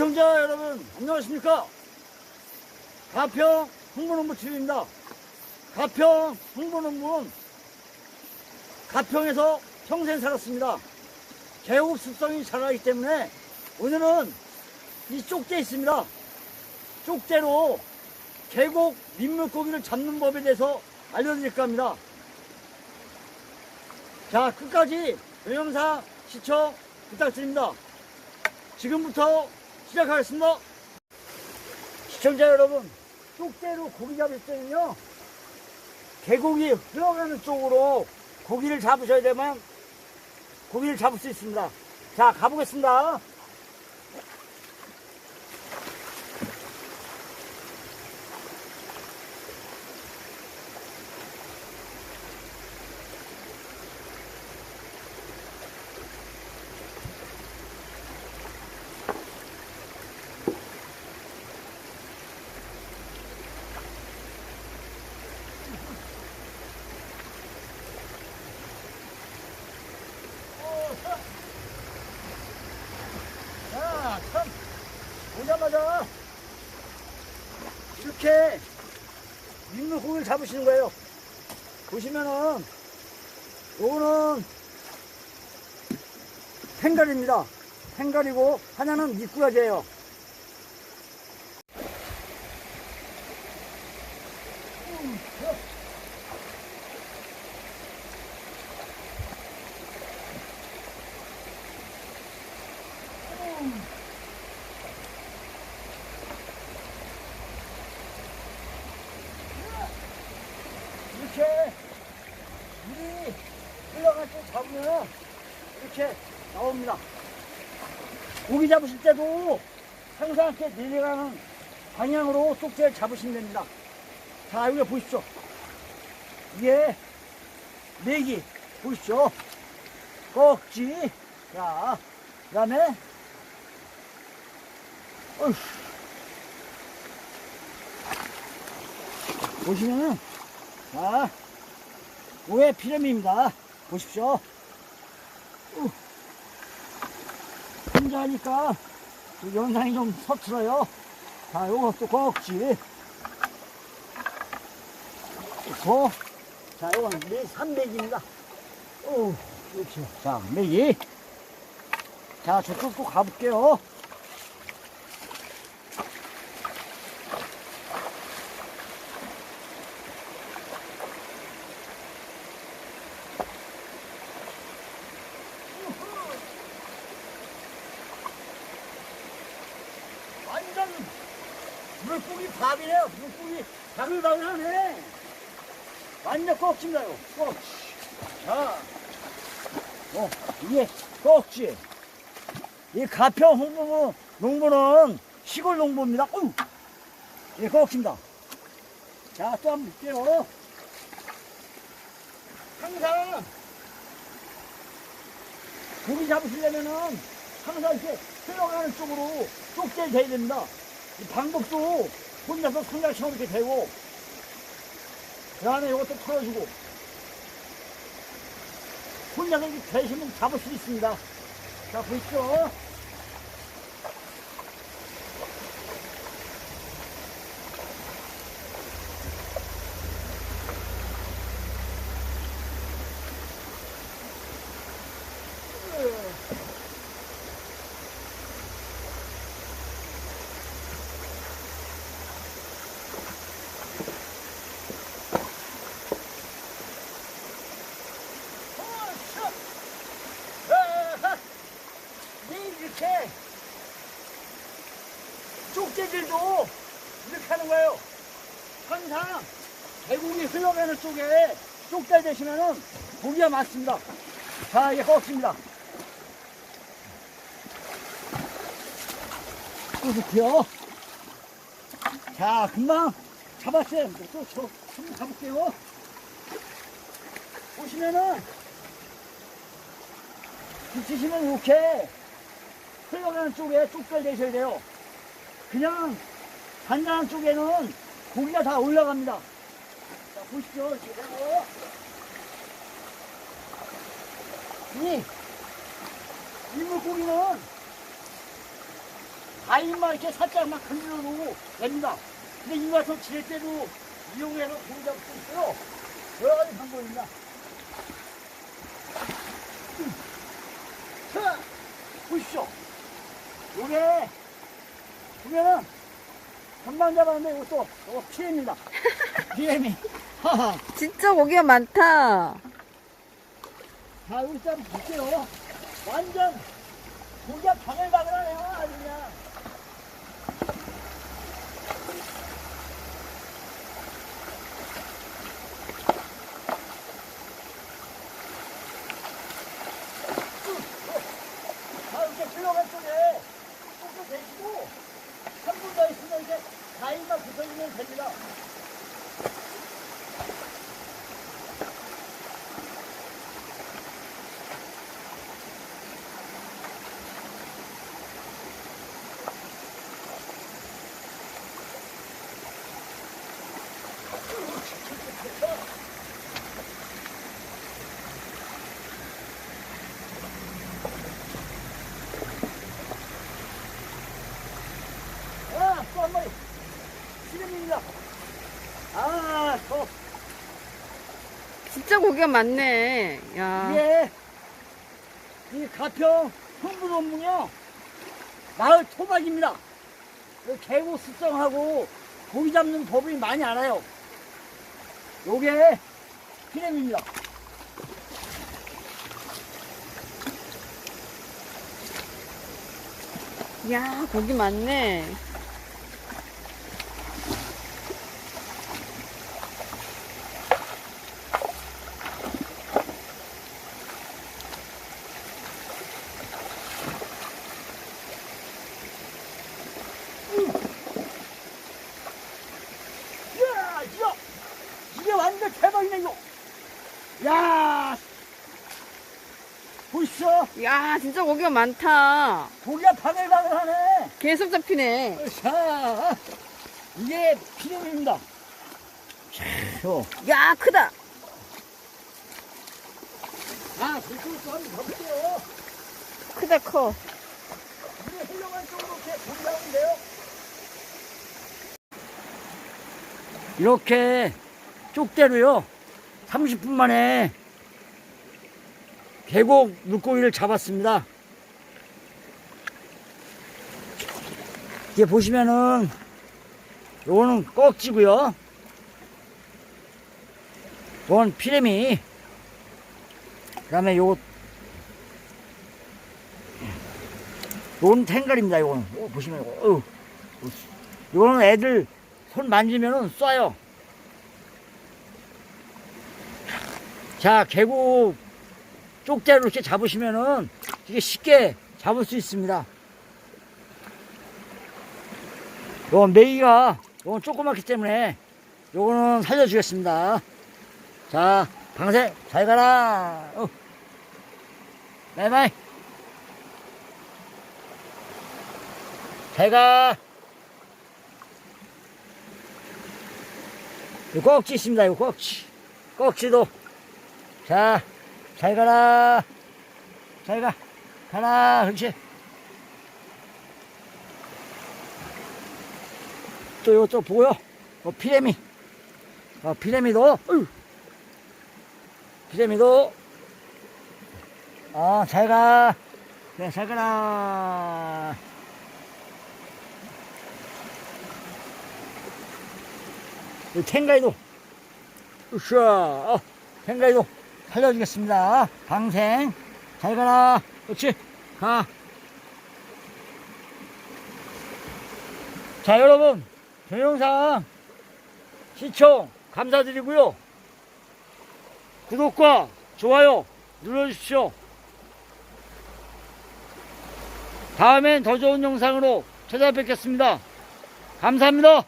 시청자 여러분 안녕하십니까? 가평 홍보농부 TV입니다. 가평 홍보농부는 가평에서 평생 살았습니다. 계곡 습성이 자라기 때문에 오늘은 이 쪽대 있습니다. 쪽대로 계곡 민물고기를 잡는 법에 대해서 알려드릴까 합니다. 자 끝까지 동영상 시청 부탁드립니다. 지금부터 시작하겠습니다. 시청자 여러분, 쪽대로 고기 잡을 때는요, 계곡이 흘러가는 쪽으로 고기를 잡으셔야 되면 고기를 잡을 수 있습니다. 자, 가보겠습니다. 자, 참, 오자마자 이렇게 민물고기를 잡으시는 거예요. 보시면은, 요거는 팽갈입니다. 팽갈이고, 하나는 미꾸라지예요. 이렇게 물이 흘러갈 때 잡으면 이렇게 나옵니다. 고기 잡으실 때도 항상 이렇게 내려가는 방향으로 쪽지를 잡으시면 됩니다. 자, 여기 보십시오. 이게 내기 보십시오. 꼭지. 자, 그 다음에 어휴. 보시면은 자, 오해 피레미입니다. 보십시오. 혼자 하니까 그 영상이 좀 서툴어요. 자, 요것도 꼭지. 고 자, 요건 네, 300입니다. 오, 이렇게. 자, 메기. 자, 저쪽 또 가볼게요. 완전 물고기 밥이네요. 물고기 바글바글 하네. 완전 꼭지인가요? 꼭지. 자, 어, 이게 꼭지. 이 가평 홍보 농부는 시골 농부입니다. 어우, 이게 꼭지입니다. 자, 또 한번 볼게요. 항상 고기 잡으시려면은 항상 이렇게 흘러가는 쪽으로 쪽지를 대야 됩니다. 이 방법도 혼자서 삼각형으로 이렇게 대고, 그 다음에 이것도 털어주고, 혼자서 이렇게 대시면 잡을 수 있습니다. 자, 보십시오. 네, 이렇게 쪽지들도 이렇게 하는 거예요. 항상 계곡이 흘러가는 쪽에 쪽대 대시면은 고기가 많습니다. 자, 이게 꺾습니다. 또 좋고요. 자, 금방 잡았어요. 또 저, 한번 가볼게요. 보시면은 붙이시면 이렇게 흘러가는 쪽에 쪽별 되셔야 돼요. 그냥 단단한 쪽에는 고기가 다 올라갑니다. 이렇게 되고. 이, 이 물고기는 가위만 이렇게 살짝만 건드려 놓고 됩니다. 근데 이 와서 지낼 때도 이용해서 잡을 수 있어요. 여러 가지 방법입니다. 음. 자, 보십시오. 요게, 보면은, 금방 잡았는데 이것도, 이거 피엠입니다. 피엠이. 하하. 진짜 고기가 많다. 자, 여기 좀 볼게요. 완전 고기가 바글바글하네요, 아주 그냥. 자, 이렇게 흘러간 쪽에 조금 대시고, 한 분 더 있으면 이제 가위가 붙어주면 됩니다. 아, 또 한 마리. 시름입니다. 아, 저, 진짜 고기가 많네. 야. 이게, 이 가평 흥부동문이요. 마을 토박입니다. 그 계곡 습성하고 고기 잡는 법을 많이 알아요. 요게 피렘입니다. 야, 고기 많네. 이야, 이거, 이게 완전 대박이네, 이거. 야 보시죠. 야, 진짜 고기가 많다. 고기가 바글바글하네. 계속 잡히네. 자, 이게 피렘입니다. 자, 요. 야, 크다. 아, 그쪽으로 한번 가볼게요. 크다, 커. 물에 흘러간 쪽으로 이렇게 본다면 돼요. 이렇게 쪽대로요. 30분 만에 계곡 물고기를 잡았습니다. 이게 보시면은 요거는 꺽지고요. 요건 피레미. 그다음에 요거 요건 탱갈입니다. 요거는 요 보시면 요거. 어우. 요거는 애들 손 만지면은 쏴요. 자, 계곡 쪽대로 이렇게 잡으시면은 이게 쉽게 잡을 수 있습니다. 요건 메기가 요건 조그맣기 때문에 요거는 살려주겠습니다. 자, 방생 잘 가라. 어. 바이바이. 잘 가. 이 꺽지 있습니다. 이 꺽지. 꺽지도. 자, 잘 가라. 잘 가. 가라. 그렇지. 또또 보여? 어, 피레미. 어, 피레미도. 어휴. 피레미도. 어, 잘 가. 그래, 잘 가라. 이 탱가이도 으쌰 어, 탱가이도 살려주겠습니다. 방생. 잘 가라. 그렇지? 가. 자 여러분. 동영상 시청 감사드리고요. 구독과 좋아요 눌러주십시오. 다음엔 더 좋은 영상으로 찾아뵙겠습니다. 감사합니다